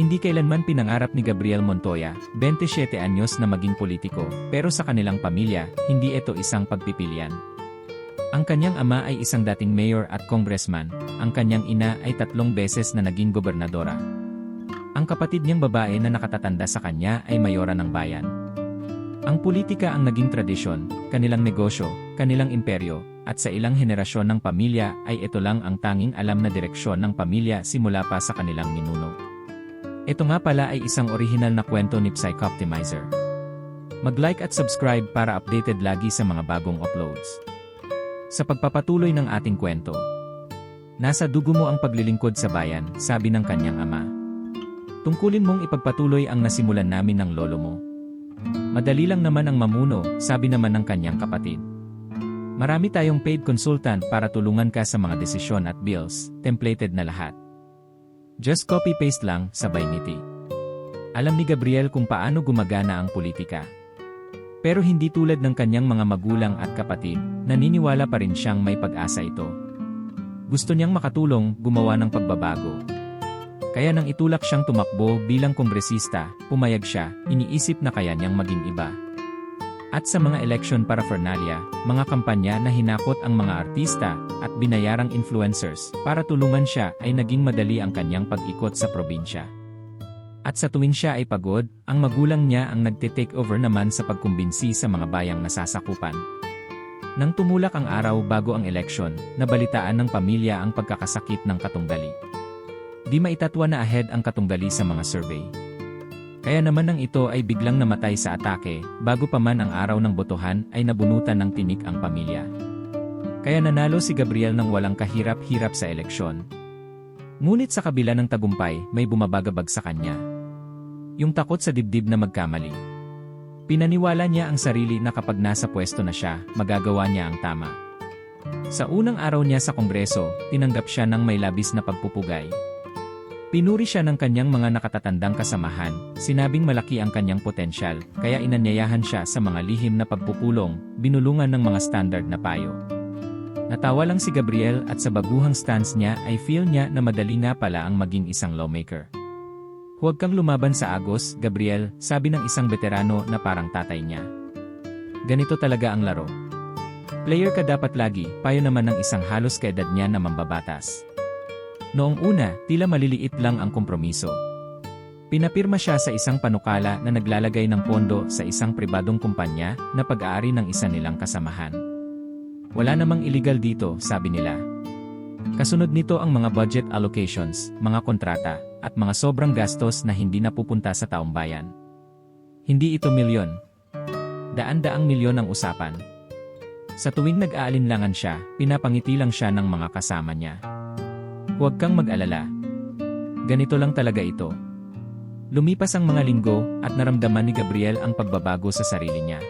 Hindi kailanman pinangarap ni Gabriel Montoya, 27 anyos na maging politiko, pero sa kanilang pamilya, hindi ito isang pagpipilian. Ang kanyang ama ay isang dating mayor at congressman, ang kanyang ina ay tatlong beses na naging gobernadora. Ang kapatid niyang babae na nakatatanda sa kanya ay mayora ng bayan. Ang politika ang naging tradisyon, kanilang negosyo, kanilang imperyo, at sa ilang henerasyon ng pamilya ay ito lang ang tanging alam na direksyon ng pamilya simula pa sa kanilang ninuno. Ito nga pala ay isang orihinal na kwento ni Psychoptimizer. Mag-like at subscribe para updated lagi sa mga bagong uploads. Sa pagpapatuloy ng ating kwento, Nasa dugo mo ang paglilingkod sa bayan, sabi ng kanyang ama. Tungkulin mong ipagpatuloy ang nasimulan namin ng lolo mo. Madali lang naman ang mamuno, sabi naman ng kanyang kapatid. Marami tayong paid consultant para tulungan ka sa mga desisyon at bills, templated na lahat. Just copy-paste lang, sabay ngiti. Alam ni Gabriel kung paano gumagana ang politika. Pero hindi tulad ng kanyang mga magulang at kapatid, naniniwala pa rin siyang may pag-asa ito. Gusto niyang makatulong, gumawa ng pagbabago. Kaya nang itulak siyang tumakbo bilang kongresista, pumayag siya, iniisip na kaya niyang maging iba. At sa mga election paraphernalia, mga kampanya na hinakot ang mga artista at binayarang influencers para tulungan siya ay naging madali ang kanyang pag-ikot sa probinsya. At sa tuwing siya ay pagod, ang magulang niya ang nagte-take over naman sa pagkumbinsi sa mga bayang nasasakupan. Nang tumulak ang araw bago ang eleksyon, nabalitaan ng pamilya ang pagkakasakit ng katunggali. Di maitatwa na ahead ang katunggali sa mga survey. Kaya naman nang ito ay biglang namatay sa atake, bago pa man ang araw ng botohan ay nabunutan ng tinik ang pamilya. Kaya nanalo si Gabriel ng walang kahirap-hirap sa eleksyon. Ngunit sa kabila ng tagumpay, may bumabagabag sa kanya. Yung takot sa dibdib na magkamali. Pinaniwala niya ang sarili na kapag nasa pwesto na siya, magagawa niya ang tama. Sa unang araw niya sa kongreso, tinanggap siya ng may labis na pagpupugay. Pinuri siya ng kanyang mga nakatatandang kasamahan, sinabing malaki ang kanyang potensyal, kaya inanyayahan siya sa mga lihim na pagpupulong, binulungan ng mga standard na payo. Natawa lang si Gabriel at sa baguhang stance niya ay feel niya na madali nga pala ang maging isang lawmaker. Huwag kang lumaban sa agos, Gabriel, sabi ng isang veterano na parang tatay niya. Ganito talaga ang laro. Player ka dapat lagi, payo naman ng isang halos kaedad niya na mambabatas. Noong una, tila maliliit lang ang kompromiso. Pinapirma siya sa isang panukala na naglalagay ng pondo sa isang pribadong kumpanya na pag-aari ng isa nilang kasamahan. Wala namang illegal dito, sabi nila. Kasunod nito ang mga budget allocations, mga kontrata, at mga sobrang gastos na hindi napupunta sa taong bayan. Hindi ito milyon. Daan-daang milyon ang usapan. Sa tuwing nag-aalinlangan siya, pinapangiti lang siya ng mga kasama niya. Huwag kang mag-alala. Ganito lang talaga ito. Lumipas ang mga linggo at naramdaman ni Gabriel ang pagbabago sa sarili niya.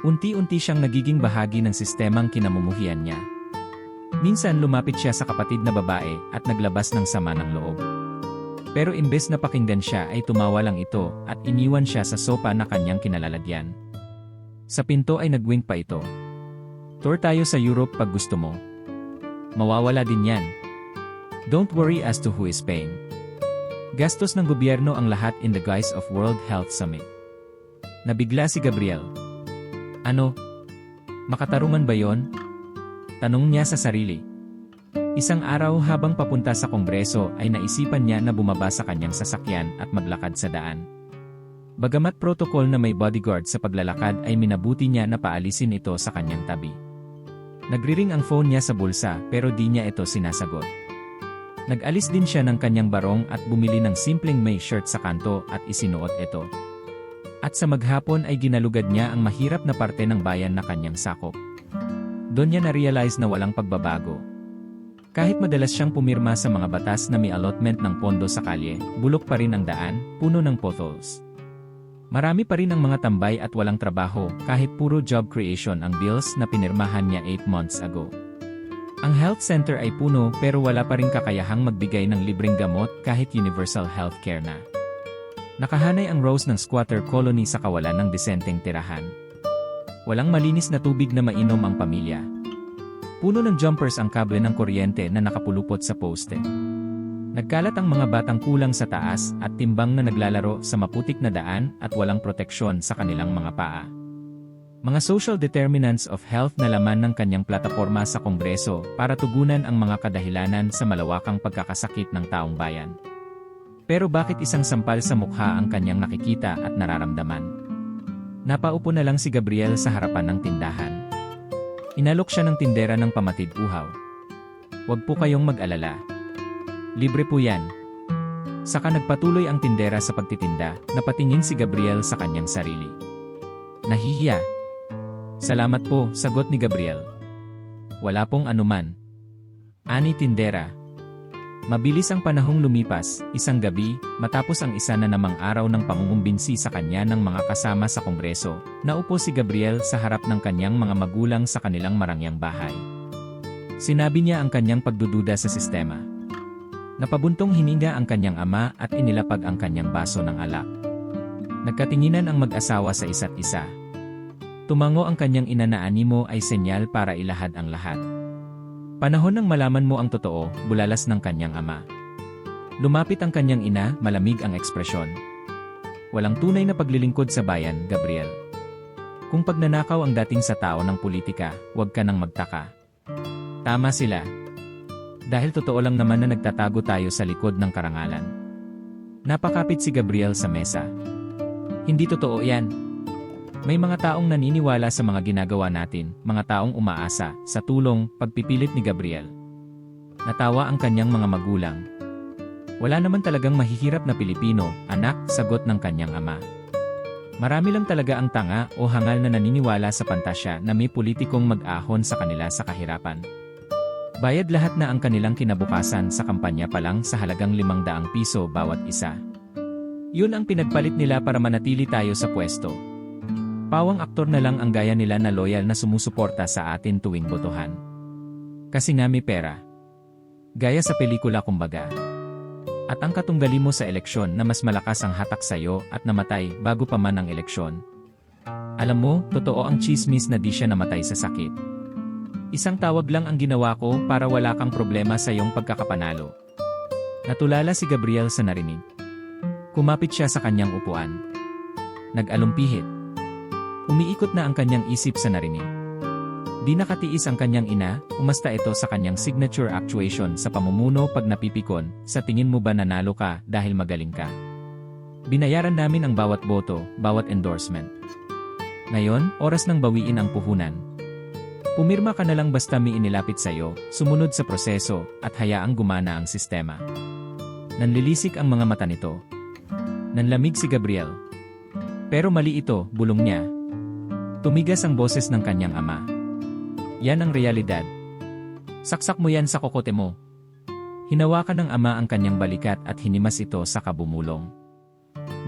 Unti-unti siyang nagiging bahagi ng sistemang kinamumuhian niya. Minsan lumapit siya sa kapatid na babae at naglabas ng sama ng loob. Pero imbes na pakinggan siya ay tumawa lang ito at iniwan siya sa sopa na kanyang kinalalagyan. Sa pinto ay nagwink pa ito. Tour tayo sa Europe pag gusto mo. Mawawala din yan. Don't worry as to who is paying. Gastos ng gobyerno ang lahat in the guise of World Health Summit. Nabigla si Gabriel. Ano? Makatarungan ba yon? Tanong niya sa sarili. Isang araw habang papunta sa kongreso ay naisipan niya na bumaba sa kanyang sasakyan at maglakad sa daan. Bagamat protocol na may bodyguard sa paglalakad ay minabuti niya na paalisin ito sa kanyang tabi. Nagriring ang phone niya sa bulsa pero di niya ito sinasagot. Nag-alis din siya ng kanyang barong at bumili ng simpleng may shirt sa kanto at isinuot ito. At sa maghapon ay ginalugad niya ang mahirap na parte ng bayan na kanyang sakop. Doon niya na-realize na walang pagbabago. Kahit madalas siyang pumirma sa mga batas na may allotment ng pondo sa kalye, bulok pa rin ang daan, puno ng potholes. Marami pa rin ang mga tambay at walang trabaho kahit puro job creation ang bills na pinirmahan niya 8 months ago. Ang health center ay puno pero wala pa rin kakayahang magbigay ng libreng gamot kahit universal healthcare na. Nakahanay ang Rose ng squatter colony sa kawalan ng disenteng tirahan. Walang malinis na tubig na mainom ang pamilya. Puno ng jumpers ang kable ng kuryente na nakapulupot sa poste. Nagkalat ang mga batang kulang sa taas at timbang na naglalaro sa maputik na daan at walang proteksyon sa kanilang mga paa. Mga social determinants of health na laman ng kanyang plataporma sa Kongreso para tugunan ang mga kadahilanan sa malawakang pagkakasakit ng taong bayan. Pero bakit isang sampal sa mukha ang kanyang nakikita at nararamdaman? Napaupo na lang si Gabriel sa harapan ng tindahan. Inalok siya ng tindera ng pamatid uhaw. Huwag po kayong mag-alala. Libre po yan. Saka nagpatuloy ang tindera sa pagtitinda, napatingin si Gabriel sa kanyang sarili. Nahihiya. Salamat po, sagot ni Gabriel. Wala pong anuman. Ani tindera. Mabilis ang panahong lumipas, isang gabi, matapos ang isa na namang araw ng pangungumbinsi sa kanya ng mga kasama sa kongreso, naupo si Gabriel sa harap ng kanyang mga magulang sa kanilang marangyang bahay. Sinabi niya ang kanyang pagdududa sa sistema. Napabuntong hininga ang kanyang ama at inilapag ang kanyang baso ng alak. Nagkatinginan ang mag-asawa sa isa't isa. Tumango ang kanyang ina na animo ay senyal para ilahad ang lahat. Panahon nang malaman mo ang totoo, bulalas ng kanyang ama. Lumapit ang kanyang ina, malamig ang ekspresyon. Walang tunay na paglilingkod sa bayan, Gabriel. Kung pagnanakaw ang dating sa tao ng politika, huwag ka nang magtaka. Tama sila. Dahil totoo lang naman na nagtatago tayo sa likod ng karangalan. Napakapit si Gabriel sa mesa. Hindi totoo yan. May mga taong naniniwala sa mga ginagawa natin, mga taong umaasa, sa tulong, pagpipilit ni Gabriel. Natawa ang kanyang mga magulang. Wala naman talagang mahihirap na Pilipino, anak, sagot ng kanyang ama. Marami lang talaga ang tanga o hangal na naniniwala sa pantasya na may politikong mag-ahon sa kanila sa kahirapan. Bayad lahat na ang kanilang kinabukasan sa kampanya pa lang sa halagang 500 piso bawat isa. Yun ang pinagpalit nila para manatili tayo sa pwesto. Pawang aktor na lang ang gaya nila na loyal na sumusuporta sa atin tuwing botohan. Kasi nga may pera. Gaya sa pelikula kumbaga. At ang katunggali mo sa eleksyon na mas malakas ang hatak sa'yo at namatay bago pa man ang eleksyon. Alam mo, totoo ang chismis na di siya namatay sa sakit. Isang tawag lang ang ginawa ko para wala kang problema sa iyong pagkakapanalo. Natulala si Gabriel sa narinig. Kumapit siya sa kanyang upuan. Nag-alumpihit. Umiikot na ang kanyang isip sa narinig. Di nakatiis ang kanyang ina, umasta ito sa kanyang signature actuation sa pamumuno pag napipikon, sa tingin mo ba nanalo ka dahil magaling ka? Binayaran namin ang bawat boto, bawat endorsement. Ngayon, oras nang bawiin ang puhunan. Pumirma ka na lang basta may inilapit sa'yo, sumunod sa proseso, at hayaang gumana ang sistema. Nanlilisik ang mga mata nito. Nanlamig si Gabriel. Pero mali ito, bulong niya. Tumigas ang boses ng kanyang ama. Yan ang realidad. Saksak mo yan sa kokote mo. Hinawakan ng ama ang kanyang balikat at hinimas ito sa kabumulong.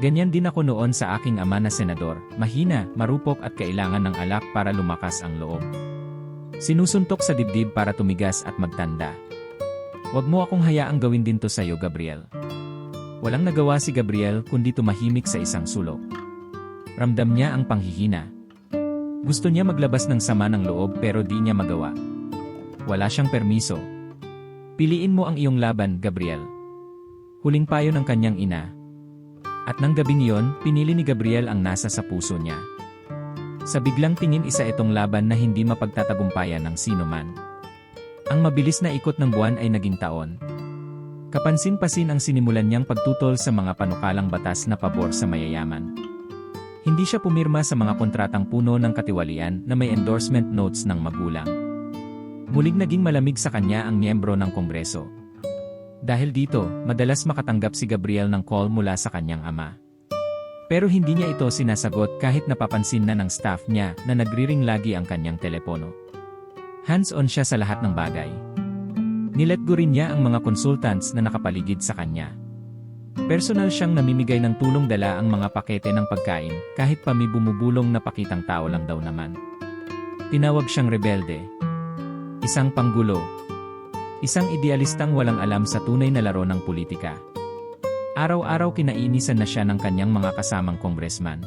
Ganyan din ako noon sa aking ama na senador, mahina, marupok at kailangan ng alak para lumakas ang loob. Sinusuntok sa dibdib para tumigas at magtanda. Huwag mo akong hayaang gawin din to sa'yo, Gabriel. Walang nagawa si Gabriel kundi tumahimik sa isang sulok. Ramdam niya ang panghihina. Gusto niya maglabas ng sama ng loob pero di niya magawa. Wala siyang permiso. Piliin mo ang iyong laban, Gabriel. Huling payo ng kanyang ina. At nang gabing iyon, pinili ni Gabriel ang nasa sa puso niya. Sa biglang tingin isa itong laban na hindi mapagtatagumpayan ng sino man. Ang mabilis na ikot ng buwan ay naging taon. Kapansin-pasin ang sinimulan niyang pagtutol sa mga panukalang batas na pabor sa mayayaman. Hindi siya pumirma sa mga kontratang puno ng katiwalian na may endorsement notes ng magulang. Muling naging malamig sa kanya ang miyembro ng Kongreso. Dahil dito, madalas makatanggap si Gabriel ng call mula sa kanyang ama. Pero hindi niya ito sinasagot kahit napapansin na ng staff niya na nagriring lagi ang kanyang telepono. Hands-on siya sa lahat ng bagay. Nilet go rin niya ang mga consultants na nakapaligid sa kanya. Personal siyang namimigay ng tulong dala ang mga pakete ng pagkain kahit pa may bumubulong na pakitang tao lang daw naman. Tinawag siyang rebelde. Isang panggulo. Isang idealistang walang alam sa tunay na laro ng politika. Araw-araw kinainisan na siya ng kanyang mga kasamang kongresman.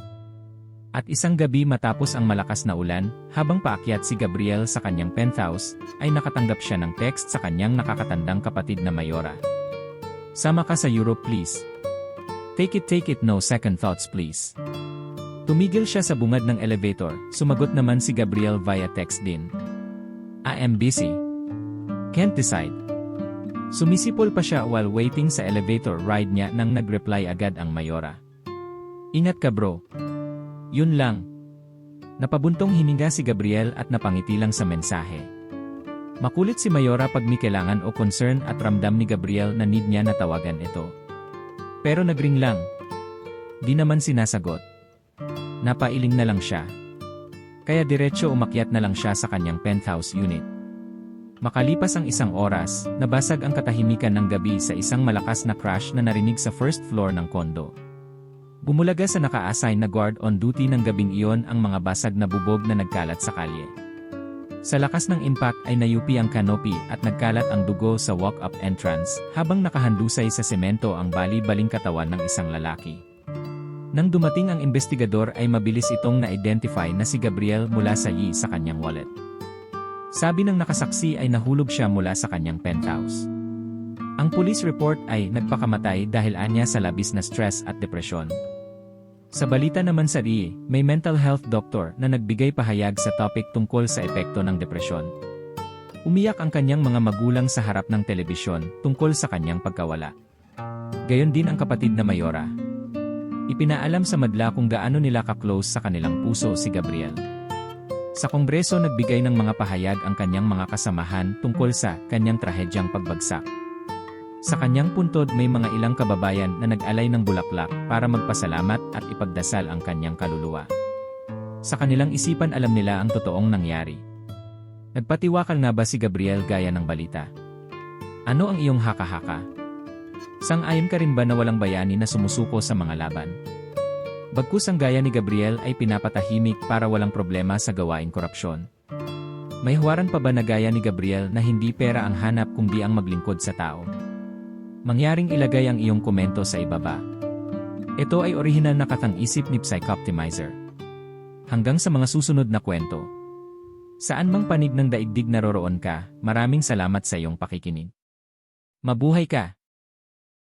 At isang gabi matapos ang malakas na ulan, habang paakyat si Gabriel sa kanyang penthouse, ay nakatanggap siya ng text sa kanyang nakakatandang kapatid na Mayora. Sama ka sa Europe please. Take it take it no second thoughts please. Tumigil siya sa bungad ng elevator, sumagot naman si Gabriel via text din. I am busy. Can't decide. Sumisipol pa siya while waiting sa elevator ride niya nang nag-reply agad ang Mayora. Ingat ka bro. Yun lang. Napabuntong hininga si Gabriel at napangiti lang sa mensahe. Makulit si Mayora pag may kailangan o concern at ramdam ni Gabriel na need niya na tawagan ito. Pero nagring lang. Di naman sinasagot. Napailing na lang siya. Kaya diretsyo umakyat na lang siya sa kanyang penthouse unit. Makalipas ang isang oras, nabasag ang katahimikan ng gabi sa isang malakas na crash na narinig sa first floor ng kondo. Bumulaga sa naka-assign na guard on duty ng gabing iyon ang mga basag na bubog na nagkalat sa kalye. Sa lakas ng impact ay nayupi ang canopy at nagkalat ang dugo sa walk-up entrance habang nakahandusay sa semento ang bali-baling katawan ng isang lalaki. Nang dumating ang investigador ay mabilis itong na-identify na si Gabriel mula sa yi sa kanyang wallet. Sabi ng nakasaksi ay nahulog siya mula sa kanyang penthouse. Ang police report ay nagpakamatay dahil anya sa labis na stress at depresyon. Sa balita naman sa RIE, may mental health doctor na nagbigay pahayag sa topic tungkol sa epekto ng depresyon. Umiyak ang kanyang mga magulang sa harap ng telebisyon tungkol sa kanyang pagkawala. Gayon din ang kapatid na Mayora. Ipinaalam sa madla kung gaano nila ka-close sa kanilang puso si Gabriel. Sa kongreso nagbigay ng mga pahayag ang kanyang mga kasamahan tungkol sa kanyang trahedyang pagbagsak. Sa kanyang puntod may mga ilang kababayan na nag-alay ng bulaklak para magpasalamat at ipagdasal ang kanyang kaluluwa. Sa kanilang isipan alam nila ang totoong nangyari. Nagpatiwakal nga ba si Gabriel gaya ng balita? Ano ang iyong haka-haka? Sang-ayon ka rin ba na walang bayani na sumusuko sa mga laban? Bagkus ang gaya ni Gabriel ay pinapatahimik para walang problema sa gawaing korupsyon. May huwaran pa ba na gaya ni Gabriel na hindi pera ang hanap kundi ang maglingkod sa tao? Mangyaring ilagay ang iyong komento sa ibaba. Ito ay orihinal na katang-isip ni Psychoptimizer. Hanggang sa mga susunod na kwento. Saan mang panig ng daigdig naroroon ka, maraming salamat sa iyong pakikinig. Mabuhay ka!